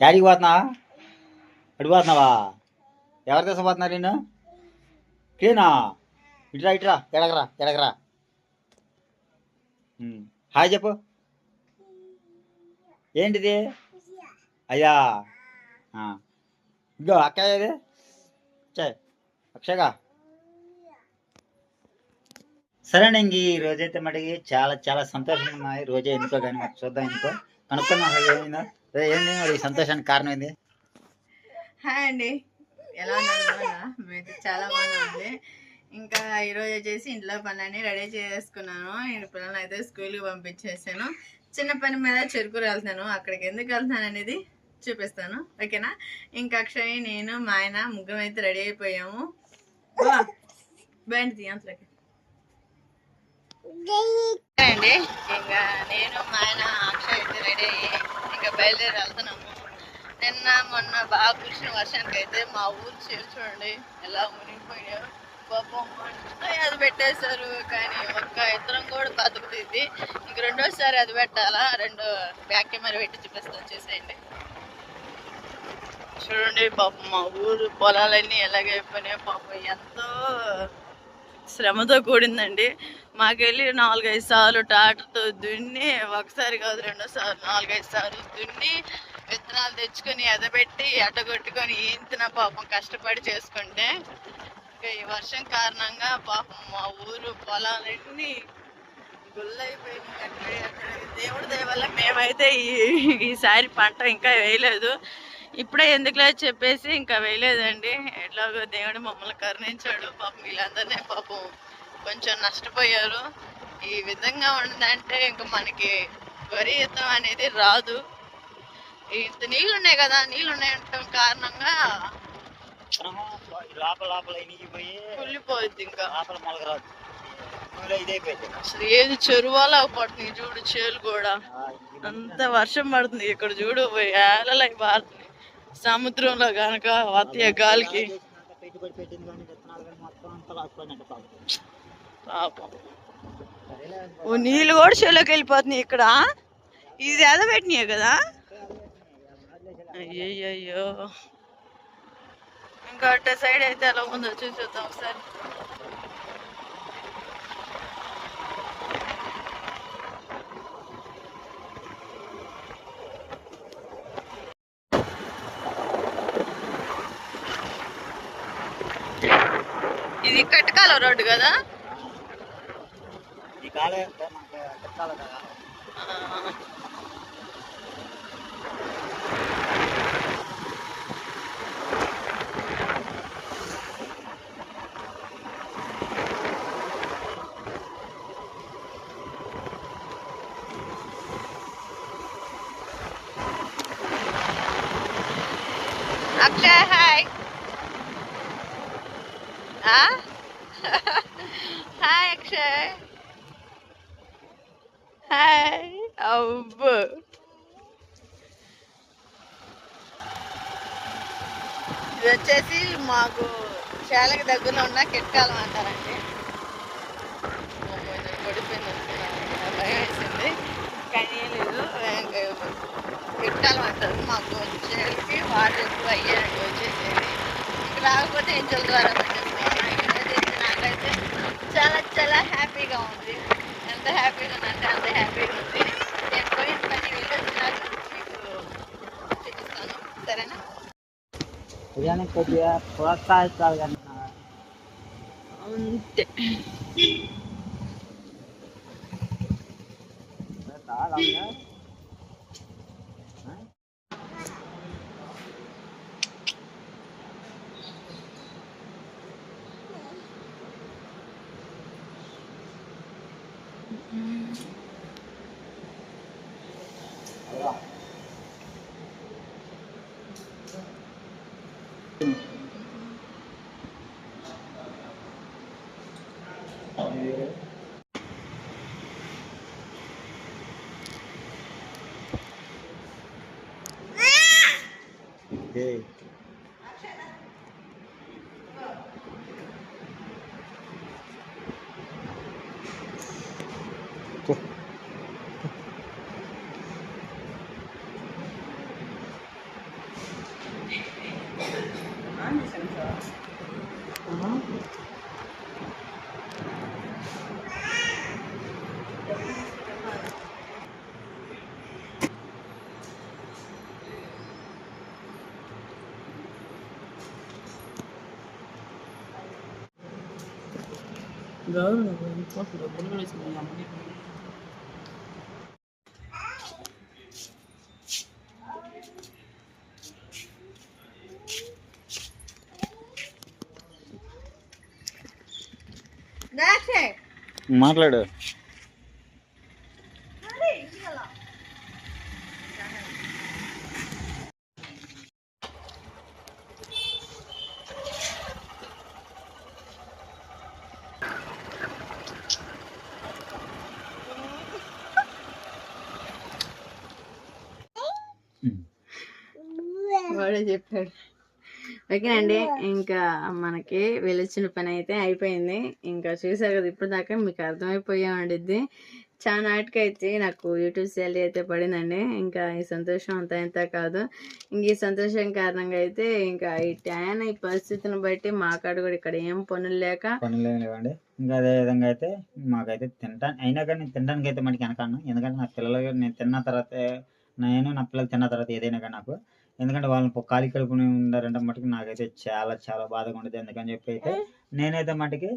డాడీకి పోతున్నావా? అడిగిపోతున్నావా ఎవరి దశ పోతున్నా నేను క్లీనా ఇట్రా ఇట్రా ఎడగరా ఎడగరా. హాయ్ చెప్పు. ఏంటిది? అయ్యా. ఆ. ఇదిగో అక్కయ్య చే సరేనండి ఈ రోజైతే మటుకి చాలా చాలా సంతోషంగా ఉన్నాయి. రోజే ఎందుకో కానీ చూద్దాం ఎందుకో. కనుక్కుందాం ఏంది మరి సంతోషానికి కారణం ఏంది? హాయ్ అండి. ఎలా ఉన్నారు? చాలా బాగుంది ఇంకా ఈరోజు వచ్చేసి ఇంట్లో పనులన్నీ రెడీ చేసుకున్నాను. నేను పిల్లల్ని అయితే స్కూల్కి పంపించేసాను. చిన్న పని మీద చెరుకు వెళ్తాను అక్కడికి ఎందుకు వెళ్తాను అనేది చూపిస్తాను. ఓకేనా? ఇంకా అక్షయ్ నేను మా ఆయన ముగ్గురం అయితే రెడీ అయిపోయాము. బయట అంతలోకి అండి ఇంకా నేను మా ఆయన అక్షయ్ అయితే రెడీ అయ్యి ఇంకా బయలుదేరి వెళ్తున్నాము. నిన్న మొన్న బాగా కురిసిన వర్షానికి అయితే మా ఊరు చేరు చూడండి ఎలా మునిగిపోయాయో పాపం అది పెట్టేశారు కానీ ఒక్క ఇతరం కూడా బతుకుతుంది. ఇంక రెండోసారి అది పెట్టాలా? రెండు బ్యాక్ కెమెరా పెట్టి చూపిస్తాను చూసేయండి. చూడండి పాపం మా ఊరు పొలాలన్నీ ఎలాగైపోయినాయి పాపం ఎంతో శ్రమతో కూడిందండి. మాకెళ్ళి నాలుగైదు సార్లు టాటర్తో దున్ని ఒకసారి కాదు రెండో సార్లు నాలుగైదు సార్లు దున్ని విత్తనాలు తెచ్చుకొని ఎదబెట్టి ఎడ్డగొట్టుకొని ఈంతిన పాపం కష్టపడి చేసుకుంటే ఇంకా ఈ వర్షం కారణంగా పాపం మా ఊరు పొలాలన్నీ గుల్లైపోయినాయి దేవుడి దయ వల్ల మేమైతే ఈసారి పంట ఇంకా వేయలేదు. ఇప్పుడే ఎందుకులే చెప్పేసి ఇంకా వేయలేదండి. ఎట్లాగో దేవుడు మమ్మల్ని కరుణించాడు. పాపం వీళ్ళందరినీ పాపం కొంచెం నష్టపోయారు. ఈ విధంగా ఉందంటే ఇంకా మనకి వరి యుద్ధం అనేది రాదు. ఇంత నీళ్ళు ఉన్నాయి కదా నీళ్ళు ఉన్నాయటం కారణంగా లోపల లోపల ఇనిగిపోయి ఇంకా. లోపల మొలకరాదు. అసలు ఏది చెరువాలా పడుతుంది చూడు చేలు కూడా. అంత వర్షం పడుతుంది ఇక్కడ చూడు ఏలలై పారుతుంది సముద్రంలో గనక వత్య గాలికి. పెట్టుబడి పెట్టింది కానీ మొత్తం అంతా పాపం. ఓ నీళ్ళు కూడా చెలోకి వెళ్ళిపోతున్నాయి ఇక్కడ. ఇది ఎదబెట్టినాయి కదా? అయ్యయ్యో ఇంకా అట్ట సైడ్ అయితే ఎలా ఉందో చూసేద్దాం ఒకసారి. ఇది కటకాల రోడ్డు కదా? ఈ కాలే అంటే మనకి పెట్టాలి కదా ఆ. Akshay hi hi Akshay hi అబ్బో ఇది వచ్చేసి మాకు చాలకి దగ్గరలో ఉన్న కిట్కాలం అంటారండి. పడిపోయింది. భయం వేసింది కానీ లేదు కిట్కాలం అంటారు. మాకు చేలకి వాటర్ ఎక్కువ అయ్యాయండి వచ్చేసేది. ఇక రాకపోతే ఎంజల ద్వారా పెట్టేసుకున్నాను నాకైతే చాలా చాలా హ్యాపీగా ఉంది. ఎంత హ్యాపీగా ఉందంటే అంత హ్యాపీగా ఉంది. నేను పోయిన పని వెళ్ళొచ్చినాక మీకు చూపిస్తాను. సరేనా? ఉదయాన్నే కొద్దిగా ప్రోత్సహిస్తాడు కానీ అంతే చాలా ఉందా? ఆ? Okay. మాట్లాడు వాడే చెప్పాడు ఓకేనండి. ఇంకా మనకి వెళ్ళొచ్చిన పని అయితే అయిపోయింది. ఇంకా చూసారు కదా ఇప్పుడు దాకా మీకు అర్థమైపోయా ఉండిద్ది. చాలా నాటికి అయితే నాకు యూట్యూబ్ శాలరీ అయితే పడిందండి. ఇంకా ఈ సంతోషం అంతా ఇంత కాదు. ఇంక ఈ సంతోషం కారణంగా అయితే ఇంకా ఈ టైం ఈ పరిస్థితిని బట్టి మా కాడ కూడా ఇక్కడ ఏం పనులు లేక పనులు లేవండి. ఇంకా అదే విధంగా అయితే మాకైతే తింటా అయినా కానీ నేను తినడానికి అయితే మనకి వెనకాను ఎందుకంటే నా పిల్లలు నేను తిన్న తర్వాత నేను నా పిల్లలు తిన్న తర్వాత ఏదైనా కానీ నాకు ఎందుకంటే వాళ్ళని ఖాళీ కడుపుని ఉండారంటే మటుకు నాకైతే చాలా చాలా బాధగా ఉండేది. ఎందుకని చెప్పి అయితే నేనైతే మటుకి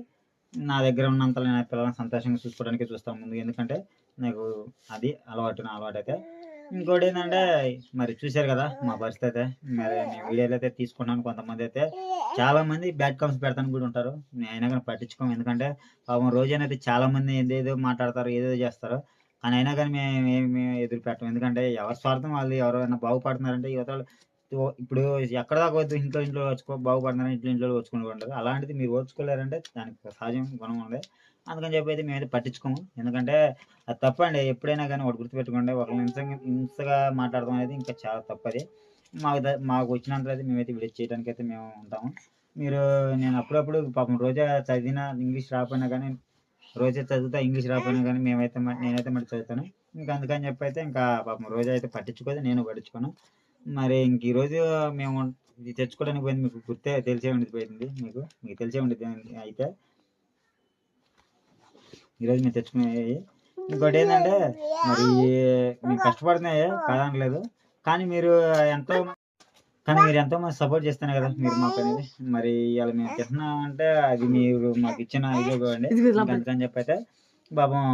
నా దగ్గర ఉన్నంత నేను పిల్లల్ని సంతోషంగా చూసుకోవడానికి చూస్తాను ముందు. ఎందుకంటే నాకు అది అలవాటు నా అలవాటు అయితే. ఇంకోటి ఏంటంటే మరి చూశారు కదా మా పరిస్థితి అయితే. మరి నేను వీడియోలు అయితే తీసుకున్నాను కొంతమంది అయితే చాలా మంది బ్యాడ్ కామెంట్స్ పెడతాను కూడా ఉంటారు. నేను అయినా కానీ పట్టించుకోము. ఎందుకంటే పాపం రోజైనైతే చాలా మంది ఏదేదో మాట్లాడతారు ఏదేదో చేస్తారు. కానీ అయినా కానీ మేము ఏమి మేము ఎదురు పెట్టం ఎందుకంటే ఎవరి స్వార్థం వాళ్ళు ఎవరైనా బాగుపడుతున్నారంటే యువతలు ఇప్పుడు ఎక్కడ దాకా వద్దు ఇంట్లో ఇంట్లో వచ్చుకో బాగుపడుతున్నారని ఇంట్లో ఇంట్లో వచ్చుకుంటూ ఉంటారు అలాంటిది మీరు ఓర్చుకోలేరంటే దానికి సహజం గుణం ఉంది. అందుకని చెప్పి అయితే మేమైతే పట్టించుకోము. ఎందుకంటే అది తప్పండి. ఎప్పుడైనా కానీ ఒకటి గుర్తుపెట్టుకోండి. ఒకరిని హింసగా హింసగా మాట్లాడడం అనేది ఇంకా చాలా తప్పది. మాకు మాకు వచ్చినంత అయితే మేమైతే విడిచి చేయడానికి అయితే మేము ఉంటాము. మీరు నేను అప్పుడప్పుడు పాపం రోజా చదివిన ఇంగ్లీష్ రాకపోయినా కానీ రోజా చదువుతా ఇంగ్లీష్ రాకపోయినా కానీ మేమైతే నేనైతే మరి చదువుతాను. ఇంకా అందుకని చెప్పి అయితే ఇంకా పాపం రోజా అయితే పట్టించుకోదు నేను పట్టించుకోను. మరి ఇంక ఈరోజు మేము ఇది తెచ్చుకోవడానికి పోయింది మీకు గుర్తే తెలిసే ఉండిపోయింది మీకు మీకు తెలిసే ఉండేది అయితే. ఈరోజు మేము తెచ్చుకునేవి. ఇంకోటి ఏంటంటే మరి మేము కష్టపడుతున్నాయి కాదనలేదు కానీ మీరు ఎంతో కానీ మీరు ఎంతో మంది సపోర్ట్ చేస్తున్నారు కదా మీరు మాకు అనేది మరి ఇవాళ మేము తింటున్నాం అంటే అది మీరు మాకు ఇచ్చిన ఇదే అండి. అందుకని చెప్పి అయితే పాపం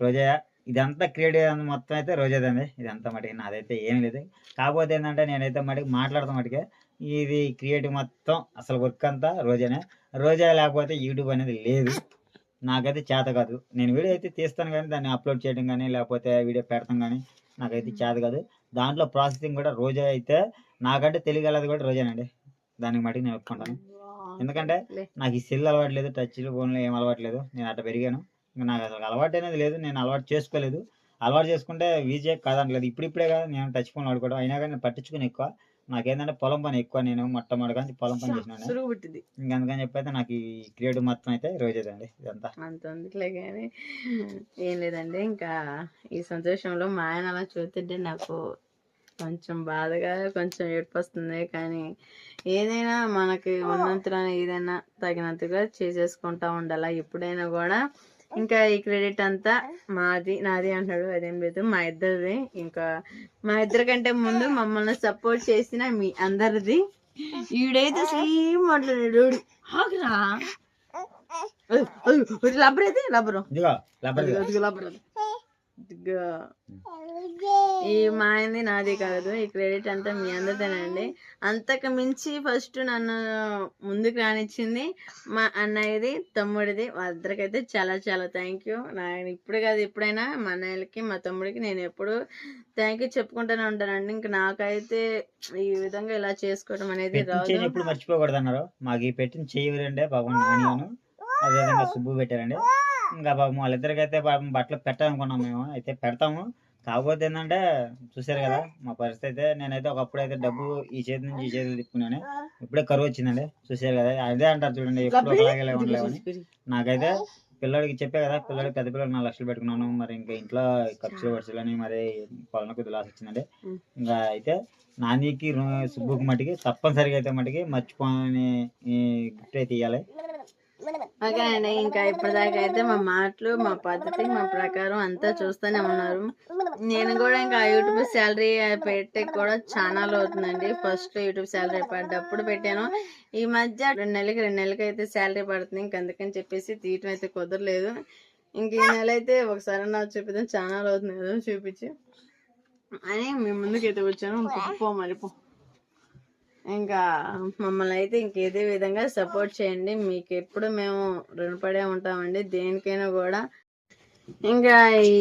రోజా ఇదంతా క్రియేట్ మొత్తం అయితే రోజేదండి. ఇదంతా మటుకి నాదైతే ఏం లేదు. కాకపోతే ఏంటంటే నేనైతే మటుకు మాట్లాడతాం మటుకే ఇది క్రియేటివ్ మొత్తం అసలు వర్క్ అంతా రోజానే. రోజా లేకపోతే యూట్యూబ్ అనేది లేదు. నాకైతే చేత కాదు. నేను వీడియో అయితే తీస్తాను కానీ దాన్ని అప్లోడ్ చేయడం కానీ లేకపోతే వీడియో పెడతాం కానీ నాకైతే చేత కాదు. దాంట్లో ప్రాసెసింగ్ కూడా రోజా అయితే నాకంటే తెలియగలది కూడా రోజేనండి దానికి మటుకు నేను ఒప్పుకుంటాను. ఎందుకంటే నాకు ఈ సెల్ అలవాటు లేదు టచ్ ఫోన్లో ఏం అలవాటు లేదు. నేను అట్లా పెరిగాను. ఇంకా నాకు అసలు అలవాటు అనేది లేదు. నేను అలవాటు చేసుకోలేదు. అలవాటు చేసుకుంటే వీజే కాదనలేదు. ఇప్పుడిప్పుడే కాదు నేను టచ్ ఫోన్ వాడుకోవడం. అయినా కానీ నేను పట్టించుకుని ఎక్కువ. నాకేంటంటే పొలం పని ఎక్కువ నేను మొట్టమొదటి కానీ పొలం పని చేసినాను. సురుగు పుట్టింది. ఇంకా అందుకని చెప్పి అయితే నాకు ఈ క్రియేటివ్ మొత్తం అయితే రోజేదండి ఇదంతా. అంత ఉందిలే కానీ ఏం లేదండి. ఇంకా ఈ సంతోషంలో మా ఆయన అలా చూస్తుంటే నాకు కొంచెం బాధగా కొంచెం ఏడుపు వస్తుంది కానీ ఏదైనా మనకి ఉన్నంతలో ఏదైనా తగినంతగా చేసేసుకుంటా ఉండాలా. ఎప్పుడైనా కూడా ఇంకా ఈ క్రెడిట్ అంతా మాది నాది అంటాడు అదేం లేదు మా ఇద్దరిది. ఇంకా మా ఇద్దరి కంటే ముందు మమ్మల్ని సపోర్ట్ చేసిన మీ అందరిది. ఈడైతే సేమ్ మాట్లాడాడు. ఆగురా. లబ్బర్ అయితే లబ్బరు. ఈ మా ఆయనది నాది కాదు ఈ క్రెడిట్ అంతా మీ అందరిదేనండి. అంతకు మించి ఫస్ట్ నన్ను ముందుకు రానిచ్చింది మా అన్నయ్యది తమ్ముడిది. వాళ్ళిద్దరికైతే చాలా చాలా థ్యాంక్ యూ. నేను ఇప్పుడు కాదు ఎప్పుడైనా మా అన్నయ్యలకి మా తమ్ముడికి నేను ఎప్పుడు థ్యాంక్ యూ చెప్పుకుంటూనే ఉంటానండి. ఇంకా నాకైతే ఈ విధంగా ఇలా చేసుకోవడం అనేది రాదు. ఎప్పుడు మర్చిపోకూడదు అన్నారు మాకు ఈ పెట్టిన పాపం నానిగాను అదేవిధంగా సుబ్బు పెట్టారండి. ఇంకా పాపం వాళ్ళిద్దరికైతే పాపం బట్టలు పెట్టాలనుకున్నాం మేము. అయితే పెడతాము. కాకపోతే ఏంటంటే చూసారు కదా మా పరిస్థితి అయితే నేనైతే ఒకప్పుడు అయితే డబ్బు ఈ చేతి నుంచి ఈ చేతి తిప్పుకున్నాను. ఇప్పుడే కరువు వచ్చిందండి. చూసారు కదా అదే అంటారు చూడండి ఎప్పుడు ఒకలాగే ఉండలేవని నాకైతే పిల్లడికి చెప్పే కదా పిల్లడికి పెద్ద పిల్లలు నాలుగు లక్షలు పెట్టుకున్నాను. మరి ఇంకా ఇంట్లో ఖర్చులు ఖర్చులని మరి పొలం కొద్ది లాస్ వచ్చిందండి. ఇంకా అయితే నానికి సుబ్బుకి మట్టికి తప్పనిసరిగా అయితే మట్టికి మర్చిపోని గిఫ్ట్ అయితే ఇవ్వాలి ఓకేనండి ఇంకా ఇప్పటిదాకా అయితే మా మాటలు మా పద్ధతి మా ప్రకారం అంతా చూస్తూనే ఉన్నారు. నేను కూడా ఇంకా యూట్యూబ్ శాలరీ పెట్టే కూడా చాలా అవుతుందండి. ఫస్ట్ యూట్యూబ్ శాలరీ పడ్డప్పుడు పెట్టాను. ఈ మధ్య రెండు నెలలకి రెండు నెలలకి అయితే శాలరీ పడుతుంది. ఇంక అందుకని చెప్పేసి తీయటం అయితే కుదరలేదు. ఇంక ఈ నెల అయితే ఒకసారి నాకు చూపిద్దాం. చాలా అవుతుంది కదా చూపించి. అని మీ ముందుకైతే వచ్చాను. పో మరి పో. ఇంకా మమ్మల్ని అయితే ఇంకేదే విధంగా సపోర్ట్ చేయండి. మీకు ఎప్పుడు మేము రుణపడే ఉంటామండి. దేనికైనా కూడా. ఇంకా ఈ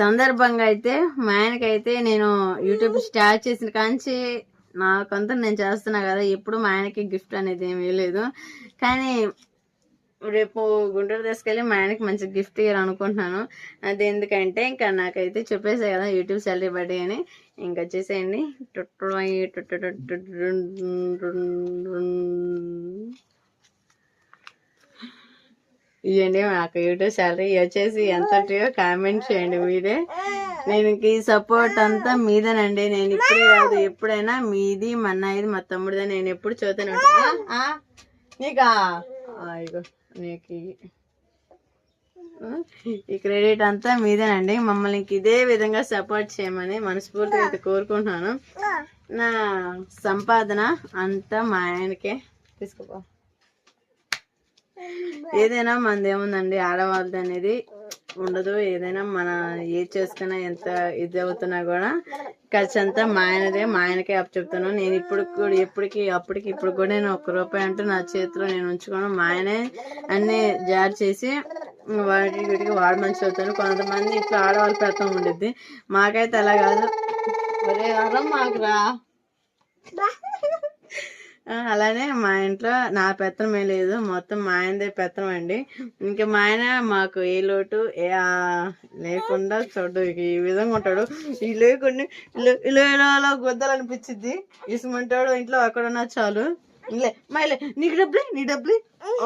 సందర్భంగా అయితే మా ఆయనకైతే నేను యూట్యూబ్ స్టార్ట్ చేసిన కాంచి నాకంతా నేను చేస్తున్నా కదా. ఎప్పుడు మా ఆయనకి గిఫ్ట్ అనేది ఏమీ లేదు. కానీ రేపు గుంటూరు తీసుకెళ్ళి మా ఆయనకి మంచి గిఫ్ట్ ఇయ్యాలనుకుంటున్నాను. అది ఎందుకంటే ఇంకా నాకైతే చెప్పేసే కదా యూట్యూబ్ సెలబ్రిటీ అని. ఇంకా చేసేయండి. ఇవ్వండి నాకు యూట్యూబ్ శాలరీ. వచ్చేసి ఎంతటియో కామెంట్ చేయండి మీరే. నేను ఈ సపోర్ట్ అంతా మీదేనండి. నేను ఇప్పుడు కాదు ఎప్పుడైనా మీది మా ఇది మా తమ్ముడిదే నేను ఎప్పుడు చదువుతాను. నీకా? ఇగో నీకు. ఈ క్రెడిట్ అంతా మీదేనండి. మమ్మల్ని ఇదే విధంగా సపోర్ట్ చేయమని మనస్ఫూర్తిగా అయితే కోరుకుంటున్నాను. నా సంపాదన అంతా మా ఆయనకే తీసుకోపో. ఏదైనా మనది ఏముందండి ఆడవాళ్ళది అనేది ఉండదు. ఏదైనా మన ఏ చేసుకున్నా ఎంత ఇది అవుతున్నా కూడా ఖర్చు అంతా మా ఆయనదే మా ఆయనకే అప్పు చెప్తున్నాను నేను ఇప్పుడు కూడా ఎప్పటికి అప్పటికి ఇప్పుడు కూడా నేను ఒక్క రూపాయి అంటూ నా చేతిలో నేను ఉంచుకోను. మా ఆయనే అన్ని జారీ చేసి వాటికి వీటికి మంచి అవుతాడు కొంతమంది ఇట్లా ఆడవాళ్ళ పెత్తం ఉండిద్ది. మాకైతే అలా కాదు. ఒరే అరం మాకురా. రా అలానే మా ఇంట్లో నా పెత్తనమే లేదు. మొత్తం మా ఆయనదే పెత్తనం అండి. ఇంకా మా ఆయన మాకు ఏ లోటు ఏ లేకుండా చూడు ఈ విధంగా ఉంటాడు. ఈ లేకుండా ఇలా ఇలా ఇలా ఇలా ఇసుమంటాడు ఇంట్లో అక్కడున్నా చాలు. లే మా నీకు డబ్బులే నీ డబ్బులే.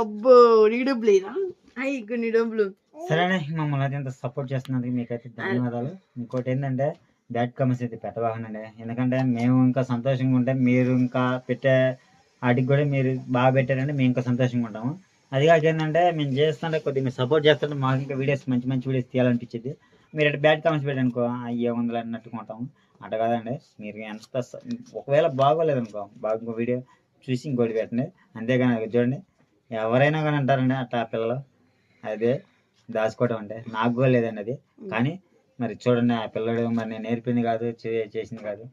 అబ్బో నీ డబ్బులేనా? అయ్యి డబ్బులు సరేనే మమ్మల్ని ఇంత సపోర్ట్ చేస్తున్నందుకు మీకైతే ధన్యవాదాలు. ఇంకోటి ఏంటంటే బ్యాడ్ కామెంట్స్ అయితే పెట్టబాగనండి ఎందుకంటే మేము ఇంకా సంతోషంగా ఉంటే మీరు ఇంకా పెట్టే వాటికి కూడా మీరు బాగా పెట్టారంటే మేము ఇంకా సంతోషంగా ఉంటాము. అది కాక ఏంటంటే మేము చేస్తుంటే కొద్దిగా మీరు సపోర్ట్ చేస్తుంటే మాకు ఇంకా వీడియోస్ మంచి మంచి వీడియోస్ తీయాలనిపించింది మీరు అంటే బ్యాడ్ కామెంట్స్ పెట్టారనుకో అయ్యే ఉందిలే అన్నట్టుగా ఉంటాము అట్లా కాదండి మీరు ఎంత ఒకవేళ బాగోలేదనుకో బాగా ఇంకో వీడియో చూసి ఇంకోటి పెట్టండి. అంతేగాని చూడండి ఎవరైనా కానీ అంటారండి అట్లా పిల్లలు. అదే దాచుకోవడం అంటే. నాకు కూడా లేదండి అది కానీ మరి చూడండి ఆ పిల్లడు మరి నేను నేర్పింది కాదు చేసింది కాదు.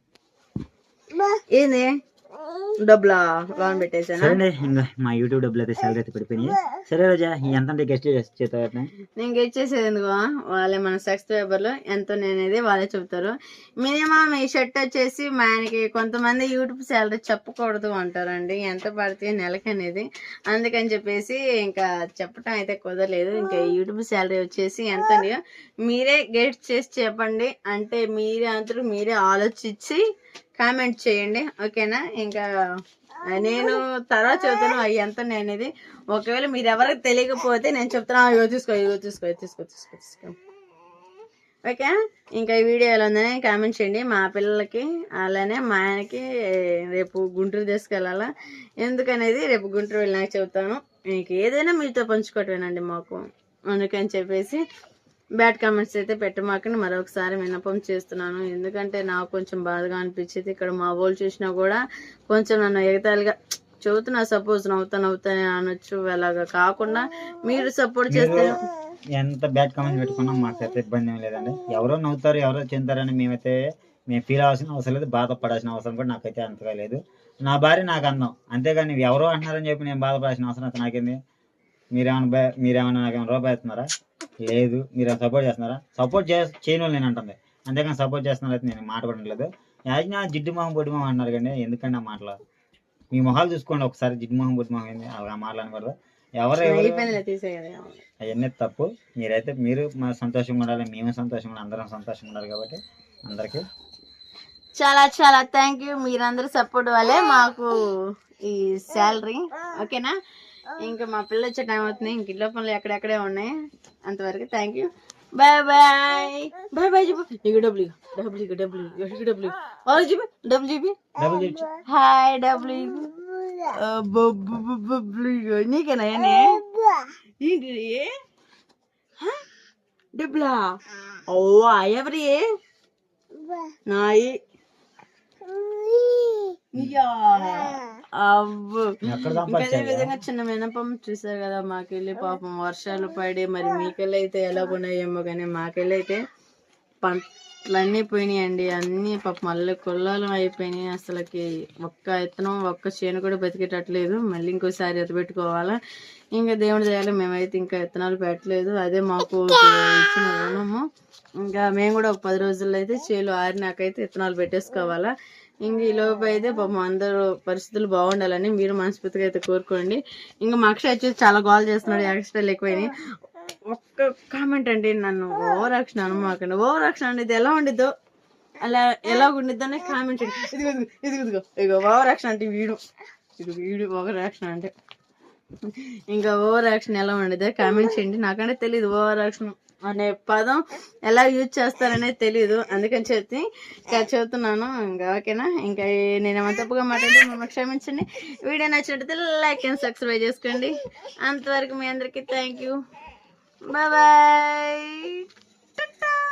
ఏంది? డబ్బులా లోన్ పెట్టేసానా సరే ఇంకా మా యూట్యూబ్ డబ్బులు అయితే సాలరీ అయితే పడిపోయినాయి. సరే రోజా ఎంత అంటే గెస్ట్ చేస్తా నేను గెట్ చేసేది ఎందుకు వాళ్ళే మన సబ్స్క్రైబర్లు ఎంతో నేనేది వాళ్ళే చెప్తారు మినిమం ఈ షర్ట్ వచ్చేసి మా ఆయనకి కొంతమంది యూట్యూబ్ శాలరీ చెప్పకూడదు అంటారండి. ఎంత పడితే నెలకి అనేది. అందుకని చెప్పేసి ఇంకా చెప్పటం అయితే కుదరలేదు. ఇంకా యూట్యూబ్ శాలరీ వచ్చేసి ఎంత మీరే గెట్ చేసి చెప్పండి. అంటే మీరే అంతరు మీరే ఆలోచించి కామెంట్ చేయండి ఓకేనా? ఇంకా నేను తర్వాత చెబుతాను అవి ఎంత అనేది ఒకవేళ మీరు ఎవరికి తెలియకపోతే నేను చెప్తాను ఇగో తీసుకో ఇగో తీసుకో తీసుకో తీసుకో తీసుకో. ఓకే ఇంకా ఈ వీడియో ఎలా ఉందని కామెంట్ చేయండి. మా పిల్లలకి అలానే మా ఆయనకి రేపు గుంటూరు తీసుకెళ్ళాలా? ఎందుకనేది రేపు గుంటూరు వెళ్ళినాక చెబుతాను. మీకు ఏదైనా మీతో పంచుకోవటమేనండి మాకు. అందుకని చెప్పేసి బ్యాడ్ కామెంట్స్ అయితే పెట్టమాకని మరొకసారి విన్నపం చేస్తున్నాను. ఎందుకంటే నాకు కొంచెం బాధగా అనిపించింది. ఇక్కడ మా వాళ్ళు చూసినా కూడా కొంచెం నన్ను ఎగతాళిగా చెబుతున్నా సపోజ్ నవ్వుతా నవ్వుతానే అనొచ్చు. అలాగా కాకుండా మీరు సపోర్ట్ చేస్తే ఎంత బ్యాడ్ కామెంట్స్ పెట్టుకున్నా మాకైతే ఇబ్బంది ఏం లేదండి. ఎవరో నవ్వుతారు ఎవరో చెందుతారని మేమైతే మేము ఫీల్ అవ్వాల్సిన అవసరం లేదు బాధపడాల్సిన అవసరం కూడా నాకైతే అంతగా లేదు. నా భార్య నాకు అందం అంతేగాని ఎవరో అంటున్నారని చెప్పి నేను బాధపడాల్సిన అవసరం అయితే నాకేంది? మీరేమైనా భయ- మీరేమైనా నాకేమైనా రూపాయి ఇస్తున్నారా లేదు. మీరు సపోర్ట్ చేస్తున్నారా? సపోర్ట్ చే చేయని వాళ్ళు నేను అంటుంది. అంతేగాని సపోర్ట్ చేస్తున్నారు అయితే నేను మాట్లాడలేదు యాజ్ఞ జిడ్డు మొహం పొట్టి మొహం అన్నారు కానీ ఎందుకండి ఆ మాటలు? మీ మొహాలు చూసుకోండి ఒకసారి. జిడ్డు మొహం పొట్టి మొహం ఏంది? అలా మాట్లాడకూడదు ఎవరు అవన్నీ తప్పు. మీరైతే మీరు మా సంతోషంగా ఉండాలి మేము సంతోషంగా ఉండాలి అందరం సంతోషంగా ఉండాలి కాబట్టి అందరికీ చాలా చాలా థ్యాంక్ యూ మీరందరూ సపోర్ట్ వల్లే మాకు ఈ శాలరీ. ఓకేనా? ఇంకా మా పిల్ల వచ్చే టైం అవుతుంది. ఇంక ఇంట్లో పనులు ఎక్కడెక్కడే ఉన్నాయి. అంతవరకు thank you bye bye bye bye చెప్పు నీకు డబ్బులు ఇగో. డబ్బులు ఇగో, డబ్బులు ఇగో, నీకు డబ్బులు ఇగో. వాళ్ళకి చెప్పు డబ్బులు చెప్పి డబ్బులు తెచ్చు హాయ్ డబ్బులు ఇగో. అబ్బబ్బబ్బబ్బబ్బులు ఇగో. నీకేనా ఇవన్నీ? ఏంటి హ? డబ్బులా ఓవా ఎవరి? నాయి ఇయ్యా. అవ్వు ఎక్కడ ఇంకా అదే సంపాదించాలి విధంగా చిన్న మినపం చూసారు కదా మాకెళ్ళి పాపం వర్షాలు పడి మరి మీకెళ్ళి అయితే ఎలా ఉన్నాయేమో కానీ మాకెళ్ళి అయితే పంటలన్నీ పోయినాయండి. అన్నీ పాప మళ్ళీ కొల్లాలు అయిపోయినాయి. అసలుకి ఒక్క ఇత్తనం ఒక్క చేను కూడా బతికేటట్లేదు. మళ్ళీ ఇంకోసారి ఎత్తబెట్టుకోవాలా ఇంకా దేవుడు చేయాలి మేమైతే ఇంకా విత్తనాలు పెట్టలేదు. అదే మాకు ఇచ్చిన రుణము. ఇంకా మేము కూడా ఒక పది రోజుల్లో అయితే చేలు ఆరినాకైతే విత్తనాలు పెట్టేసుకోవాలా. ఇంక ఈ లోపు అయితే పాపం అందరూ పరిస్థితులు బాగుండాలని మీరు మనస్ఫూర్తిగా అయితే కోరుకోండి. ఇంకా మా అక్షయ్ చాలా గోల్ చేస్తున్నాడు. ఎక్స్ట్రా ఎక్కువైనాయి. ఒక్క కామెంట్ అండి నన్ను ఓవర్ యాక్షన్ అనమాకండి. ఓవర్ యాక్షన్ అనేది ఎలా ఉండిద్దో అలా ఎలా ఉండిద్దో కామెంట్ అండి ఇది ఇదిగో ఇదిగో ఓవర్ యాక్షన్ అంటే వీడు. ఇది వీడు ఓవర్ యాక్షన్ అంటే. ఇంకా ఓవర్ యాక్షన్ ఎలా ఉండేది కామెంట్ చేయండి. నాకంటే తెలియదు ఓవర్ యాక్షన్ అనే పదం ఎలా యూజ్ చేస్తారనేది తెలియదు అందుకని చెప్పి ఇంకా చెబుతున్నాను. ఇంకా ఓకేనా? ఇంకా నేను ఏమైనా తప్పుగా మాట్లాడితే మమ్మల్ని క్షమించండి. వీడియో నచ్చినట్టయితే లైక్ అండ్ సబ్స్క్రైబ్ చేసుకోండి. అంతవరకు మీ అందరికీ థ్యాంక్ యూ 拜拜。拜拜。